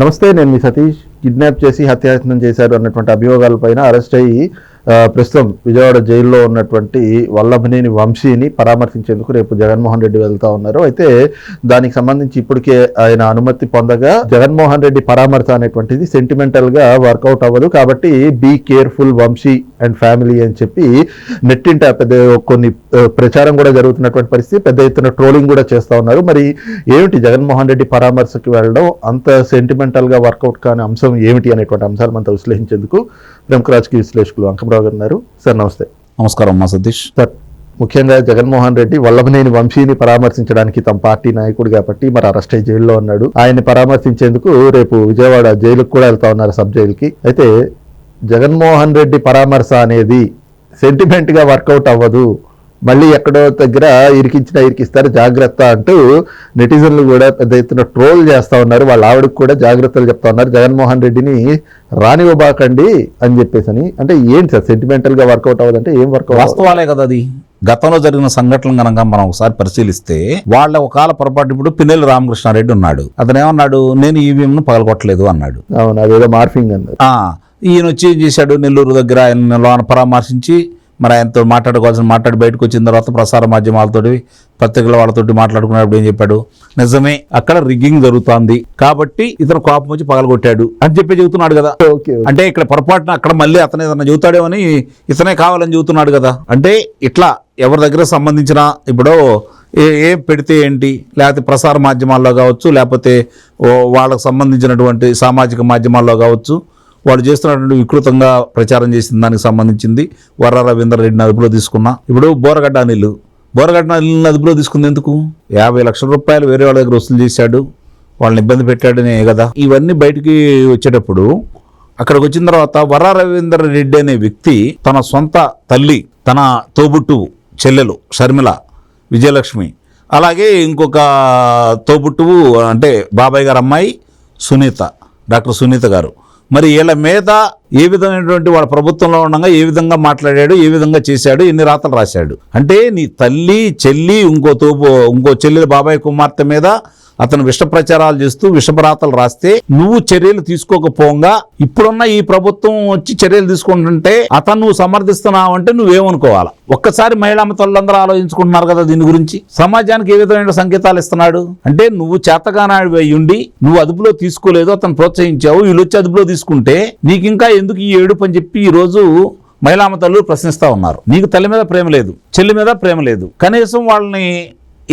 నమస్తే నేను మీ సతీష్. కిడ్నాప్ చేసి హత్యాయత్నం చేశారు అన్నటువంటి అభియోగాలపైన అరెస్ట్ అయ్యి ప్రస్తుతం విజయవాడ జైల్లో ఉన్నటువంటి వల్లభనేని వంశీని పరామర్శించేందుకు రేపు జగన్మోహన్ రెడ్డి వెళ్తా ఉన్నారు. అయితే దానికి సంబంధించి ఇప్పటికే ఆయన అనుమతి పొందగా జగన్మోహన్ రెడ్డి పరామర్శ అనేటువంటిది సెంటిమెంటల్గా వర్కౌట్ అవ్వదు. కాబట్టి be careful Vamshi and family అని చెప్పి నెట్టింట పెద్ద కొన్ని ప్రచారం కూడా జరుగుతున్నటువంటి పరిస్థితి. పెద్ద ఎత్తున ట్రోలింగ్ కూడా చేస్తా ఉన్నారు. మరి ఏమిటి జగన్మోహన్ రెడ్డి పరామర్శకి వెళ్ళడం? అంత సెంటిమెంటల్గా వర్కౌట్ కాని అంశం ఏమిటి అనేటువంటి అంశాలు మనతో విశ్లేషించేందుకు ప్రముఖ రాజకీయ విశ్లేషకులు అంకమరావు గారు ఉన్నారు. సార్ నమస్తే. నమస్కారం అమ్మా సతీష్. సార్ ముఖ్యంగా జగన్మోహన్ రెడ్డి వల్లభనేని వంశీని పరామర్శించడానికి తమ పార్టీ నాయకుడు కాబట్టి మరి అరెస్ట్ అయ్యి జైల్లో ఉన్నాడు. ఆయన్ని పరామర్శించేందుకు రేపు విజయవాడ జైలుకు కూడా వెళ్తా ఉన్నారు సబ్ జైలుకి. అయితే జగన్మోహన్ రెడ్డి పరామర్శ అనేది సెంటిమెంట్గా వర్కౌట్ అవ్వదు. మళ్ళీ ఎక్కడో దగ్గర ఇరికించినా ఇరికిస్తారు జాగ్రత్త అంటూ నెటిజన్లు కూడా పెద్ద ఎత్తున ట్రోల్ చేస్తా ఉన్నారు. వాళ్ళ ఆవిడకి కూడా జాగ్రత్తలు చెప్తా ఉన్నారు. జగన్మోహన్ రెడ్డిని రానివ్వబాకండి అని చెప్పేసి అని అంటే ఏంటి సార్ సెంటిమెంటల్గా వర్కౌట్ అవ్వదంటే ఏం వర్కౌట్ వాస్తవాలే కదా అది. గతంలో జరిగిన సంఘటనలు కనుక మనం ఒకసారి పరిశీలిస్తే వాళ్ళ ఒకకాల పొరపాటు ఇప్పుడు పిన్నెల్లి రామకృష్ణారెడ్డి ఉన్నాడు. అతను ఏమన్నాడు? నేను ఈవీఎంను పగలగొట్టలేదు అన్నాడు. అవును అదేదో మార్ఫింగ్ అన్నారు. ఆ, ఈయన వచ్చి చేశాడు? నెల్లూరు దగ్గర ఆయన లోన పరామర్శించి మరి ఆయనతో మాట్లాడుకోవాల్సిన మాట్లాడి బయటకు వచ్చిన తర్వాత ప్రసార మాధ్యమాలతోటి పత్రికల వాళ్ళతోటి మాట్లాడుకున్నప్పుడు ఏం చెప్పాడు? నిజమే అక్కడ రిగ్గింగ్ జరుగుతోంది. కాబట్టి ఇతను కోపం వచ్చి పగలగొట్టాడు అని చెప్పి చెబుతున్నాడు కదా. అంటే ఇక్కడ పొరపాటున అక్కడ మళ్ళీ అతను ఏదన్నా చెబుతాడేమని ఇతనే కావాలని చెబుతున్నాడు కదా. అంటే ఇట్లా ఎవరి దగ్గర సంబంధించిన ఇప్పుడు ఏ ఏ పెడితే ఏంటి? లేకపోతే ప్రసార మాధ్యమాల్లో కావచ్చు లేకపోతే వాళ్ళకు సంబంధించినటువంటి సామాజిక మాధ్యమాల్లో కావచ్చు వాళ్ళు చేస్తున్నటువంటి వికృతంగా ప్రచారం చేసిన దానికి సంబంధించింది వర్ర రవీందర్ రెడ్డిని అదుపులో తీసుకున్నా. ఇప్పుడు బోరగడ్డ అనిల్. బోరగడ్డ అనిల్ని అదుపులో తీసుకుంది ఎందుకు? యాభై లక్షల రూపాయలు వేరే వాళ్ళ దగ్గర వసూలు చేశాడు. వాళ్ళని ఇబ్బంది పెట్టాడనే కదా. ఇవన్నీ బయటికి వచ్చేటప్పుడు అక్కడికి వచ్చిన తర్వాత వర రవీందర్ రెడ్డి అనే వ్యక్తి తన సొంత తల్లి తన తోబుట్టు చెల్లెలు షర్మిల విజయలక్ష్మి అలాగే ఇంకొక తోబుట్టువు అంటే బాబాయ్ గారు అమ్మాయి సునీత డాక్టర్ సునీత గారు. మరి వీళ్ళ మీద ఏ విధమైనటువంటి వాళ్ళ ప్రభుత్వంలో ఉండగా ఏ విధంగా మాట్లాడాడు ఏ విధంగా చేశాడు ఎన్ని రాతలు రాశాడు. అంటే నీ తల్లి చెల్లి ఇంకో తోపు ఇంకో చెల్లెలు బాబాయ్ కుమార్తె మీద అతను విష ప్రచారాలు చేస్తూ విషభరాతలు రాస్తే నువ్వు చర్యలు తీసుకోకపోగా ఇప్పుడున్న ఈ ప్రభుత్వం వచ్చి చర్యలు తీసుకుంటుంటే అతను నువ్వు సమర్థిస్తున్నావు అంటే నువ్వేమనుకోవాలి? ఒక్కసారి మహిళా తల్లందరూ ఆలోచించుకుంటున్నారు కదా దీని గురించి. సమాజానికి ఏ విధమైన సంకేతాలు ఇస్తున్నాడు? అంటే నువ్వు చేతగానాడు అయ్యుండి ఉండి నువ్వు అదుపులో తీసుకోలేదు అతను ప్రోత్సహించావు వీళ్ళు వచ్చి అదుపులో తీసుకుంటే నీకు ఇంకా ఎందుకు ఈ ఏడుపు అని చెప్పి ఈ రోజు మహిళామ తల్లు ప్రశ్నిస్తా ఉన్నారు. నీకు తల్లి మీద ప్రేమ లేదు చెల్లి మీద ప్రేమ లేదు. కనీసం వాళ్ళని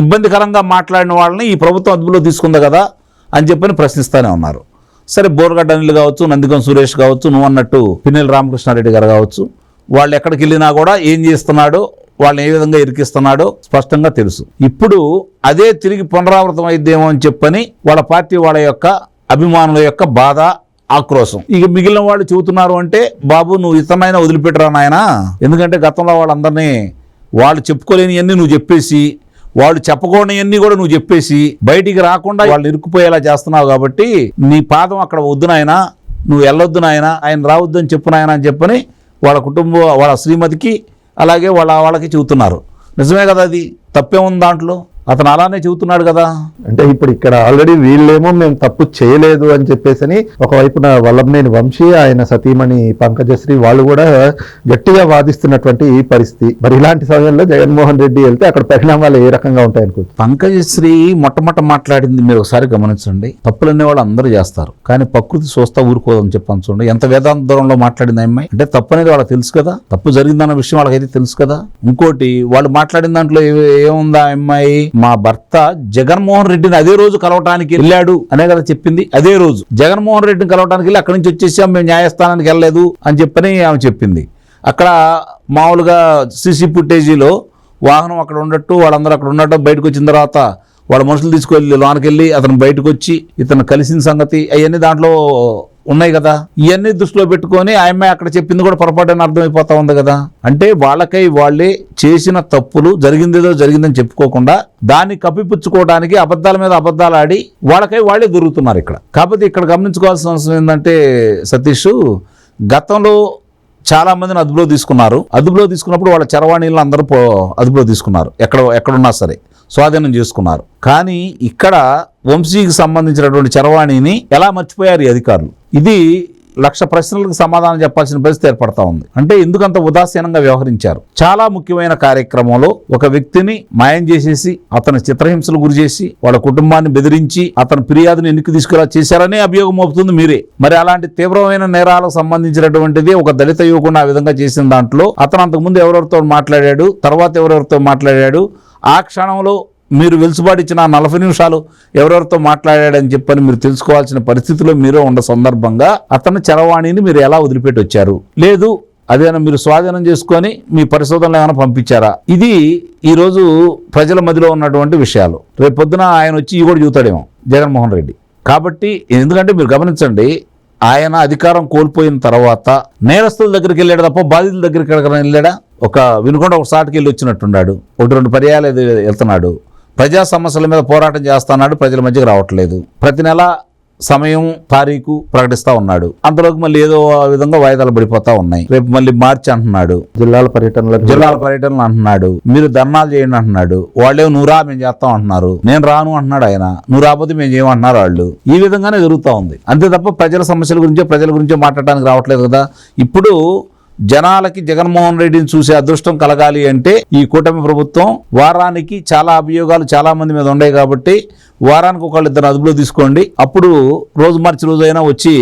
ఇబ్బందికరంగా మాట్లాడిన వాళ్ళని ఈ ప్రభుత్వం అదుపులో తీసుకుంది కదా అని చెప్పని ప్రశ్నిస్తూనే ఉన్నారు. సరే బోర్గడ్డ అనిల్ కావచ్చు నందిగం సురేష్ కావచ్చు నువ్వు అన్నట్టు పిన్నెల రామకృష్ణారెడ్డి గారు కావచ్చు వాళ్ళు ఎక్కడికి వెళ్ళినా కూడా ఏం చేస్తున్నాడో వాళ్ళని ఏ విధంగా ఇరికిస్తున్నాడో స్పష్టంగా తెలుసు. ఇప్పుడు అదే తిరిగి పునరావృతం అయిద్దేమో అని చెప్పని వాళ్ళ పార్టీ వాళ్ళ యొక్క అభిమానుల యొక్క బాధ ఆక్రోశం. ఇక మిగిలిన వాళ్ళు చెబుతున్నారు అంటే బాబు నువ్వు ఇతనైనా వదిలిపెట్టరా నాయనా? ఎందుకంటే గతంలో వాళ్ళందరినీ వాళ్ళు చెప్పుకోలేనివన్నీ నువ్వు చెప్పేసి వాళ్ళు చెప్పకూడనివన్నీ కూడా నువ్వు చెప్పేసి బయటికి రాకుండా వాళ్ళు ఇరుక్కుపోయేలా చేస్తున్నావు కాబట్టి నీ పాదం అక్కడ వద్దు నాయనా నువ్వు వెళ్ళొద్దు నాయనా ఆయన రావద్దు అని చెప్పు అని చెప్పని వాళ్ళ కుటుంబ వాళ్ళ శ్రీమతికి అలాగే వాళ్ళ వాళ్ళకి చెబుతున్నారు. నిజమే కదా అది? తప్పేముంది దాంట్లో? అతను అలానే చెబుతున్నాడు కదా. అంటే ఇప్పుడు ఇక్కడ ఆల్రెడీ వీళ్ళేమో మేము తప్పు చేయలేదు అని చెప్పేసి ఒకవైపున వల్లభనేని వంశీ ఆయన సతీమణి పంకజశ్రీ వాళ్ళు కూడా గట్టిగా వాదిస్తున్నటువంటి పరిస్థితి. మరి ఇలాంటి సమయంలో జగన్మోహన్ రెడ్డి వెళ్తే అక్కడ పరిణామాలు ఏ రకంగా ఉంటాయి అనుకో పంకజశ్రీ మొట్టమొదట మాట్లాడింది మీరు ఒకసారి గమనించండి. తప్పులనే వాళ్ళు అందరూ చేస్తారు. కానీ ప్రకృతి చూస్తా ఊరుకోదని చెప్పని చూడండి. ఎంత వేదాంత దూరంలో మాట్లాడింది అమ్మాయి? అంటే తప్పు అనేది వాళ్ళకి తెలుసు కదా. తప్పు జరిగిందన్న విషయం వాళ్ళకైతే తెలుసు కదా. ఇంకోటి వాళ్ళు మాట్లాడిన దాంట్లో ఏముందా ఆ అమ్మాయి? మా భర్త జగన్మోహన్ రెడ్డిని అదే రోజు కలవటానికి వెళ్ళాడు అనే కదా చెప్పింది. అదే రోజు జగన్మోహన్ రెడ్డిని కలవటానికి వెళ్ళి అక్కడి నుంచి వచ్చేసాం మేము న్యాయస్థానానికి వెళ్ళలేదు అని చెప్పని ఆమె చెప్పింది. అక్కడ మామూలుగా సీసీ ఫుటేజీలో వాహనం అక్కడ ఉండట్టు వాళ్ళందరూ అక్కడ ఉండటం బయటకు వచ్చిన తర్వాత వాళ్ళ మనుషులు తీసుకెళ్ళి లోనకెళ్ళి అతను బయటకు వచ్చి ఇతను కలిసిన సంగతి అవన్నీ దాంట్లో ఉన్నాయి కదా. ఇవన్నీ దృష్టిలో పెట్టుకొని ఆయమ్మ అక్కడ చెప్పింది కూడా పొరపాటు అర్థమైపోతా ఉంది కదా. అంటే వాళ్ళకై వాళ్ళే చేసిన తప్పులు జరిగిందేదో జరిగిందని చెప్పుకోకుండా దాన్ని కప్పిపుచ్చుకోవడానికి అబద్ధాల మీద అబద్ధాలు ఆడి వాళ్ళకై వాళ్ళే దొరుకుతున్నారు ఇక్కడ. కాకపోతే ఇక్కడ గమనించుకోవాల్సిన అవసరం ఏంటంటే సతీష్ గతంలో చాలా మందిని అదుపులో తీసుకున్నారు. అదుపులో తీసుకున్నప్పుడు వాళ్ళ చరవాణిలను అందరూ అదుపులో తీసుకున్నారు. ఎక్కడ ఎక్కడున్నా సరే. స్వాధీనం చేసుకున్నారు. కానీ ఇక్కడ వంశీకి సంబంధించినటువంటి చరవాణిని ఎలా మర్చిపోయారు ఈ అధికారులు? ఇది లక్ష ప్రశ్నలకు సమాధానం చెప్పాల్సిన పరిస్థితి ఏర్పడతా ఉంది. అంటే ఎందుకంత ఉదాసీనంగా వ్యవహరించారు? చాలా ముఖ్యమైన కార్యక్రమంలో ఒక వ్యక్తిని మాయం చేసేసి అతని చిత్రహింసలు గురి చేసి వాళ్ళ కుటుంబాన్ని బెదిరించి అతని ఫిర్యాదుని ఎన్నిక తీసుకురా చేశారనే అభియోగం మోపుతుంది మీరే. మరి అలాంటి తీవ్రమైన నేరాలకు సంబంధించినటువంటిది ఒక దళిత యువకుడు ఆ విధంగా చేసిన దాంట్లో అతను అంతకుముందు ఎవరెవరితో మాట్లాడాడు తర్వాత ఎవరెవరితో మాట్లాడాడు ఆ క్షణంలో మీరు వెలుసుబాటిచ్చిన నలభై నిమిషాలు ఎవరెవరితో మాట్లాడాడని చెప్పని మీరు తెలుసుకోవాల్సిన పరిస్థితిలో మీరు ఉన్న సందర్భంగా అతని చరవాణిని మీరు ఎలా వదిలిపెట్టి వచ్చారు? లేదు అదేనా మీరు స్వాధీనం చేసుకొని మీ పరిశోధనలు ఏమైనా పంపించారా? ఇది ఈరోజు ప్రజల మధ్యలో ఉన్నటువంటి విషయాలు. రేపు పొద్దున ఆయన వచ్చి ఇవి కూడా చూతాడేమో జగన్మోహన్ రెడ్డి. కాబట్టి ఎందుకంటే మీరు గమనించండి ఆయన అధికారం కోల్పోయిన తర్వాత నేరస్తుల దగ్గరికి వెళ్ళాడు తప్ప బాధితుల దగ్గరికి వెళ్ళాడా? ఒక వినుకొండ ఒక సాటికి వెళ్ళి వచ్చినట్టున్నాడు. ఒకటి రెండు పర్యాలు వెళ్తున్నాడు. ప్రజా సమస్యల మీద పోరాటం చేస్తున్నాడు. ప్రజల మధ్యకి రావట్లేదు. ప్రతి నెల సమయం తారీఖు ప్రకటిస్తా ఉన్నాడు. అంతలోకి మళ్ళీ ఏదో ఆ విధంగా వాయిదాలు పడిపోతా ఉన్నాయి. రేపు మళ్ళీ మార్చి అంటున్నాడు. జిల్లాల పర్యటనలకు జిల్లాల పర్యటనలు అంటున్నాడు. మీరు ధర్నాలు చేయండి అంటున్నాడు. వాళ్ళే నువ్వు రా మేము చేస్తాం అంటున్నారు. నేను రాను అంటున్నాడు ఆయన. నువ్వు రాకపోతే మేము చేయమంటున్నారు వాళ్ళు. ఈ విధంగానే జరుగుతూ ఉంది. అంతే తప్ప ప్రజల సమస్యల గురించో ప్రజల గురించో మాట్లాడడానికి రావట్లేదు కదా. ఇప్పుడు జనాలకి జగన్మోహన్ రెడ్డిని చూసే అదృష్టం కలగాలి అంటే ఈ కూటమి ప్రభుత్వం వారానికి చాలా అభియోగాలు చాలా మంది మీద ఉన్నాయి కాబట్టి వారానికి ఒకళ్ళు ఇద్దరు అదుపులో తీసుకోండి. అప్పుడు రోజు మార్చి రోజు అయినా వచ్చి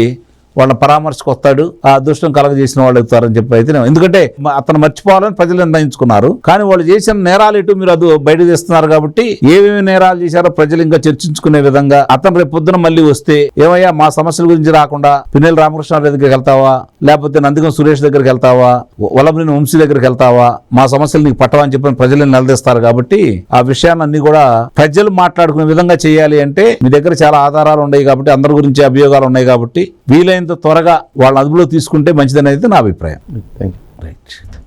వాళ్ళ పరామర్శకు వస్తాడు ఆ అదృష్టం కలగజేసిన వాళ్ళు అవుతారని చెప్పి అయితే ఎందుకంటే అతను మర్చిపోవాలని ప్రజలు నిర్ణయించుకున్నారు కానీ వాళ్ళు చేసిన నేరాలు ఎటు మీరు అది బయట తీస్తున్నారు కాబట్టి ఏమేమి నేరాలు చేశారో ప్రజలు ఇంకా చర్చించుకునే విధంగా అతను రేపు పొద్దున మళ్ళీ వస్తే ఏమయ్యా మా సమస్యల గురించి రాకుండా పిన్నెల రామకృష్ణ దగ్గరికి వెళ్తావా? లేకపోతే నందిగం సురేష్ దగ్గరికి వెళ్తావా? వలమరిని వంశీ దగ్గరికి వెళ్తావా? మా సమస్యలు నీకు పట్టవని చెప్పి ప్రజలు నిలదీస్తారు కాబట్టి ఆ విషయాలన్నీ కూడా ప్రజలు మాట్లాడుకునే విధంగా చేయాలి అంటే మీ దగ్గర చాలా ఆధారాలు ఉన్నాయి కాబట్టి అందరి గురించి అభియోగాలు ఉన్నాయి కాబట్టి వీలైనంత త్వరగా వాళ్ళ అదుపులో తీసుకుంటే మంచిదని అయితే నా అభిప్రాయం. Thank you right